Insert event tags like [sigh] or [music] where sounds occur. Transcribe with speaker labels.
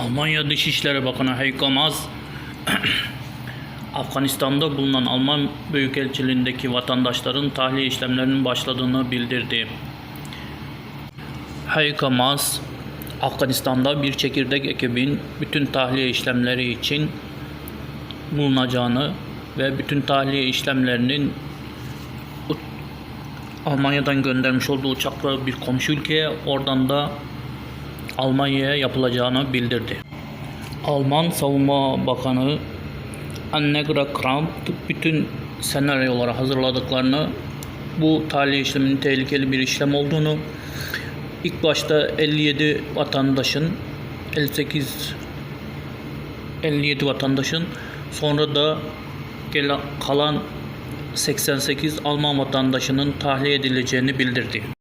Speaker 1: Almanya Dışişleri Bakanı Heiko Maas, [clears throat] Afganistan'da bulunan Alman Büyükelçiliğindeki vatandaşların tahliye işlemlerinin başladığını bildirdi. Heiko Maas, Afganistan'da bir çekirdek ekibin bütün tahliye işlemleri için bulunacağını ve bütün tahliye işlemlerinin Almanya'dan göndermiş olduğu uçakla bir komşu ülkeye oradan da Almanya'ya yapılacağını bildirdi. Alman Savunma Bakanı Annegret Kramp bütün senaryoları hazırladıklarını bu tahliye işleminin tehlikeli bir işlem olduğunu ilk başta 57 vatandaşın 58 57 vatandaşın sonra da kalan 88 Alman vatandaşının tahliye edileceğini bildirdi.